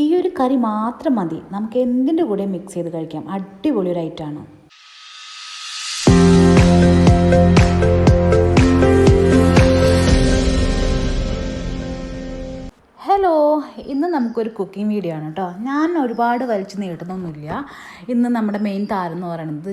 ഈ ഒരു കറി മാത്രം മതി. നമുക്ക് എന്തിന്റെ കൂടെ മിക്സ് ചെയ്ത് കഴിക്കാം? അടിപൊളി ഒരു ഐറ്റമാണ് ഹലോ ഇന്ന് നമുക്കൊരു കുക്കിംഗ് വീഡിയോ ആണ് കേട്ടോ ഞാൻ ഒരുപാട് വലിച്ചു നീട്ടുന്നൊന്നുമില്ല. ഇന്ന് നമ്മുടെ മെയിൻ താരം എന്ന് പറയുന്നത്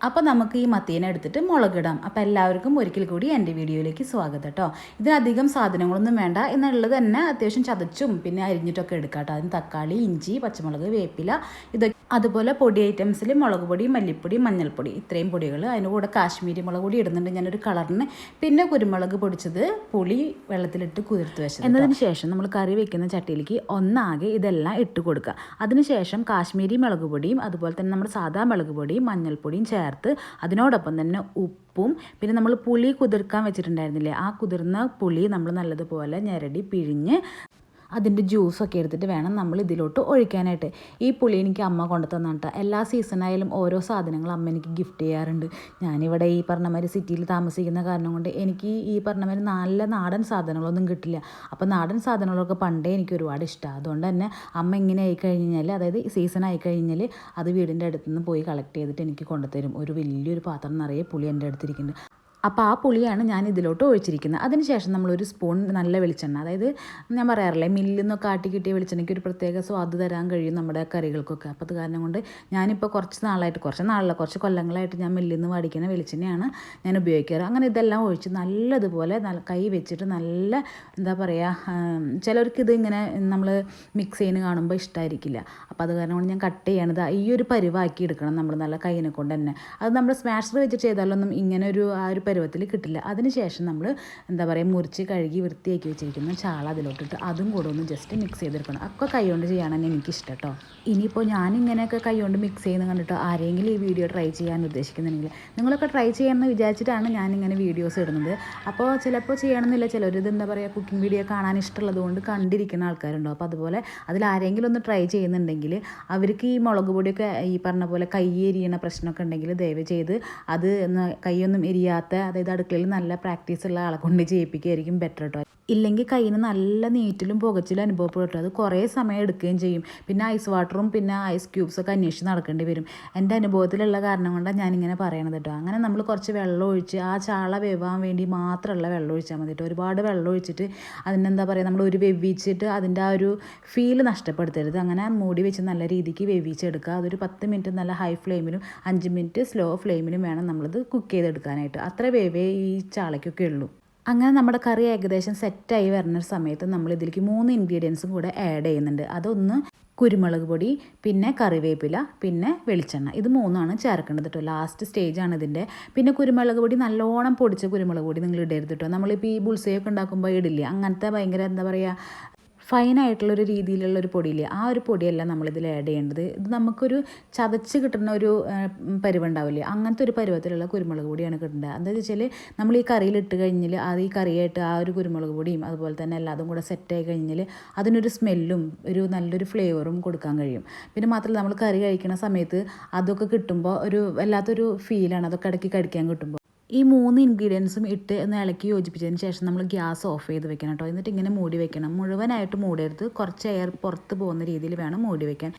അപ്പോൾ നമുക്ക് ഈ മത്തീനെ എടുത്തിട്ട് മുളകിടാം. അപ്പോൾ എല്ലാവർക്കും ഒരിക്കൽ കൂടി എന്റെ വീഡിയോയിലേക്ക് സ്വാഗതം കേട്ടോ ഇതിനധികം സാധനങ്ങളൊന്നും വേണ്ട എന്നുള്ളത് തന്നെ അത്യാവശ്യം ചതച്ചും പിന്നെ അരിഞ്ഞിട്ടൊക്കെ എടുക്കാം കേട്ടോ അതിന് തക്കാളി ഇഞ്ചി പച്ചമുളക് വേപ്പില ഇതൊക്കെ അതുപോലെ പൊടി ഐറ്റംസിൽ മുളക് പൊടി മല്ലിപ്പൊടി മഞ്ഞൾപ്പൊടി. ഇത്രയും പൊടികൾ അതിന് കൂടെ കാശ്മീരി മുളക് പൊടി ഇടുന്നുണ്ട്. ഞാനൊരു കളറിന് പിന്നെ കുരുമുളക് പൊടിച്ചത് പുളി വെള്ളത്തിലിട്ട് കുതിർത്ത് വെച്ചത് എന്നതിന് ശേഷം നമ്മൾ കറി വെക്കുന്ന ചട്ടിയിലേക്ക് ഒന്നാകെ ഇതെല്ലാം ഇട്ട് കൊടുക്കുക. അതിനുശേഷം കാശ്മീരി മുളക് പൊടിയും അതുപോലെ തന്നെ നമ്മുടെ സാധാ മുളക് പൊടിയും മഞ്ഞൾപ്പൊടിയും ചേർത്ത് അതിനോടൊപ്പം തന്നെ ഉപ്പും പിന്നെ നമ്മൾ പുളി കുതിർക്കാൻ വെച്ചിട്ടുണ്ടായിരുന്നില്ലേ? ആ കുതിർന്ന പുളി നമ്മൾ നല്ലതുപോലെ ഞെരടി പിഴിഞ്ഞ് അതിന്റെ ജ്യൂസൊക്കെ എടുത്തിട്ട് വേണം നമ്മൾ ഇതിലോട്ട് ഒഴിക്കാനായിട്ട്. ഈ പുളി എനിക്ക് അമ്മ കൊണ്ടു തന്നിട്ട് എല്ലാ സീസണായാലും ഓരോ സാധനങ്ങൾ അമ്മ എനിക്ക് ഗിഫ്റ്റ് ചെയ്യാറുണ്ട്. ഞാനിവിടെ ഈ പറഞ്ഞ മാതിരി സിറ്റിയിൽ താമസിക്കുന്ന കാരണം കൊണ്ട് എനിക്ക് ഈ പറഞ്ഞ മാതിരി നല്ല നാടൻ സാധനങ്ങളൊന്നും കിട്ടില്ല. അപ്പോൾ നാടൻ സാധനങ്ങളൊക്കെ പണ്ടേ എനിക്ക് ഒരുപാട് ഇഷ്ടമാണ് അതുകൊണ്ട് തന്നെ അമ്മ ഇങ്ങനെ ആയി കഴിഞ്ഞാൽ അതായത് സീസൺ ആയി കഴിഞ്ഞാൽ അത് വീടിന്റെ അടുത്ത് നിന്ന് പോയി കളക്ട് ചെയ്തിട്ട് എനിക്ക് കൊണ്ടുതരും. ഒരു വലിയൊരു പാത്രം നിറയെ പുളി എന്റെ അടുത്തിരിക്കുന്നുണ്ട് അപ്പോൾ ആ പുളിയാണ് ഞാൻ ഇതിലോട്ട് ഒഴിച്ചിരിക്കുന്നത്. അതിനുശേഷം നമ്മളൊരു സ്പൂൺ നല്ല വെളിച്ചെണ്ണ അതായത് ഞാൻ പറയാറില്ലേ മില്ലിൽ നിന്നൊക്കെ ആട്ടി കിട്ടിയ വെളിച്ചെണ്ണയ്ക്ക് ഒരു പ്രത്യേക സ്വാദ് തരാൻ കഴിയും നമ്മുടെ കറികൾക്കൊക്കെ. അപ്പോൾ അത് കാരണം കൊണ്ട് ഞാനിപ്പോൾ കുറച്ച് നാളായിട്ട് കുറച്ച് നാളല്ല കുറച്ച് കൊല്ലങ്ങളായിട്ട് ഞാൻ മില്ലിൽ നിന്ന് മേടിക്കുന്ന വെളിച്ചെണ്ണയാണ് ഞാൻ ഉപയോഗിക്കാറ്. അങ്ങനെ ഇതെല്ലാം ഒഴിച്ച് നല്ലതുപോലെ നല്ല കൈ വെച്ചിട്ട് നല്ല എന്താ പറയുക ചിലർക്ക് ഇത് ഇങ്ങനെ നമ്മൾ മിക്സ് ചെയ്യുന്ന കാണുമ്പോൾ ഇഷ്ടമായിരിക്കില്ല അപ്പോൾ അത് കാരണം കൊണ്ട് ഞാൻ കട്ട് ചെയ്യണത് ഈ ഒരു പരിവാക്കി എടുക്കണം നമ്മൾ നല്ല കൈനെ കൊണ്ട് തന്നെ. അത് നമ്മൾ സ്മാഷർ വെച്ച് ചെയ്താലൊന്നും ഇങ്ങനെ ഒരു ആ ഒരു പരുവത്തിൽ കിട്ടില്ല. അതിനുശേഷം നമ്മൾ എന്താ പറയുക മുറിച്ച് കഴുകി വൃത്തിയാക്കി വെച്ചിരിക്കുന്ന ചാള അതിലോട്ടിട്ട് അതും കൂടെ ഒന്ന് ജസ്റ്റ് മിക്സ് ചെയ്തെടുക്കണം. ഒക്കെ കൈകൊണ്ട് ചെയ്യാനാണ് എനിക്കിഷ്ടം കേട്ടോ ഇനിയിപ്പോൾ ഞാനിങ്ങനെയൊക്കെ കൈകൊണ്ട് മിക്സ് ചെയ്യുന്ന കണ്ടിട്ട് ആരെങ്കിലും ഈ വീഡിയോ ട്രൈ ചെയ്യാൻ ഉദ്ദേശിക്കുന്നുണ്ടെങ്കിൽ നിങ്ങളൊക്കെ ട്രൈ ചെയ്യാമെന്ന് വിചാരിച്ചിട്ടാണ് ഞാനിങ്ങനെ വീഡിയോസ് ഇടുന്നത്. അപ്പോൾ ചിലപ്പോൾ ചെയ്യണമെന്നില്ല. ചിലരിത് എന്താ പറയുക കുക്കിംഗ് വീഡിയോ കാണാൻ ഇഷ്ടമുള്ളത് കൊണ്ട് കണ്ടിരിക്കുന്ന ആൾക്കാരുണ്ടോ അപ്പോൾ അതുപോലെ അതിൽ ആരെങ്കിലും ഒന്ന് ട്രൈ ചെയ്യുന്നുണ്ടെങ്കിൽ അവർക്ക് ഈ മുളക് പൊടിയൊക്കെ ഈ പറഞ്ഞ പോലെ കൈ എരിയണ പ്രശ്നമൊക്കെ ഉണ്ടെങ്കിൽ ദയവ് ചെയ്ത് അത് കൈയൊന്നും എരിയാത്ത അതായത് അടുക്കളയിൽ നല്ല പ്രാക്ടീസ് ഉള്ള ആളെ കൊണ്ട് ചെയ്യിപ്പിക്കുകയായിരിക്കും ബെറ്റർ കേട്ടോ ഇല്ലെങ്കിൽ കയ്യിന് നല്ല നീറ്റിലും പുകച്ചിലും അനുഭവപ്പെടും അത് കുറേ സമയം എടുക്കുകയും ചെയ്യും. പിന്നെ ഐസ് വാട്ടറും പിന്നെ ഐസ് ക്യൂബ്സ് ഒക്കെ അന്വേഷിച്ച് നടക്കേണ്ടി വരും. എന്റെ അനുഭവത്തിലുള്ള കാരണം കൊണ്ടാണ് ഞാനിങ്ങനെ പറയണത് കേട്ടോ അങ്ങനെ നമ്മൾ കുറച്ച് വെള്ളം ഒഴിച്ച് ആ ചാള വേവാൻ വേണ്ടി മാത്രമുള്ള വെള്ളം ഒഴിച്ചാൽ മതി കേട്ടോ ഒരുപാട് വെള്ളം ഒഴിച്ചിട്ട് അതിനെന്താ പറയുക നമ്മൾ ഒരു വെവ്വിച്ചിട്ട് അതിന്റെ ആ ഒരു ഫീൽ നഷ്ടപ്പെടുത്തരുത്. അങ്ങനെ മൂടി വെച്ച് നല്ല രീതിക്ക് വേവിച്ചെടുക്കുക അതൊരു പത്ത് മിനിറ്റ് നല്ല ഹൈ ഫ്ലെയിമിലും അഞ്ച് മിനിറ്റ് സ്ലോ ഫ്ലെയിമിലും വേണം നമ്മളിത് കുക്ക് ചെയ്തെടുക്കാനായിട്ട്. അത്ര വേവേ ഈ ചാളയ്ക്കൊക്കെ ഉള്ളൂ. അങ്ങനെ നമ്മുടെ കറി ഏകദേശം സെറ്റായി വരുന്ന സമയത്ത് നമ്മൾ ഇതിലേക്ക് മൂന്ന് ഇൻഗ്രീഡിയൻസും കൂടെ ആഡ് ചെയ്യുന്നുണ്ട്. അതൊന്ന് കുരുമുളക് പൊടി പിന്നെ കറിവേപ്പില പിന്നെ വെളിച്ചെണ്ണ. ഇത് മൂന്നാണ് ചേർക്കേണ്ടത് കേട്ടോ ലാസ്റ്റ് സ്റ്റേജ് ആണ് ഇതിന്റെ. പിന്നെ കുരുമുളക് പൊടി നല്ലോണം പൊടിച്ച കുരുമുളക് പൊടി നിങ്ങൾ ഇടരുത് കേട്ടോ നമ്മളിപ്പോൾ ഈ ബുൾസയൊക്കെ ഉണ്ടാക്കുമ്പോൾ ഇടില്ല? അങ്ങനത്തെ ഭയങ്കര എന്താ പറയുക ഫൈനായിട്ടുള്ളൊരു രീതിയിലുള്ള ഒരു പൊടിയില്ലേ ആ ഒരു പൊടിയല്ല നമ്മളിതിൽ ആഡ് ചെയ്യേണ്ടത്. ഇത് നമുക്കൊരു ചതച്ച് കിട്ടുന്ന ഒരു പരുവുണ്ടാവില്ലേ അങ്ങനത്തെ ഒരു പരുവത്തിലുള്ള കുരുമുളക് പൊടിയാണ് കിട്ടേണ്ടത്. എന്താ വെച്ചാൽ നമ്മൾ ഈ കറിയിൽ ഇട്ട് കഴിഞ്ഞാൽ അത് ഈ കറിയായിട്ട് ആ ഒരു കുരുമുളക് പൊടിയും അതുപോലെ തന്നെ എല്ലാതും കൂടെ സെറ്റായി കഴിഞ്ഞാൽ അതിനൊരു സ്മെല്ലും ഒരു നല്ലൊരു ഫ്ലേവറും കൊടുക്കാൻ കഴിയും. പിന്നെ മാത്രമല്ല നമ്മൾ കറി കഴിക്കുന്ന സമയത്ത് അതൊക്കെ കിട്ടുമ്പോൾ ഒരു വല്ലാത്തൊരു ഫീലാണ് അതൊക്കെ ഇടയ്ക്ക് കടിക്കാൻ കിട്ടുമ്പോൾ ഈ മൂന്ന് ഇൻഗ്രീഡിയൻസും ഇട്ട് ഒന്ന് ഇളക്കി യോജിപ്പിച്ചതിന് ശേഷം നമ്മൾ ഗ്യാസ് ഓഫ് ചെയ്ത് വെക്കണം കേട്ടോ. എന്നിട്ട് ഇങ്ങനെ മൂടി വെക്കണം. മുഴുവനായിട്ട് മൂടരുത്. കുറച്ച് എയർ പുറത്ത് പോകുന്ന രീതിയിൽ വേണം മൂടി വെക്കാൻ.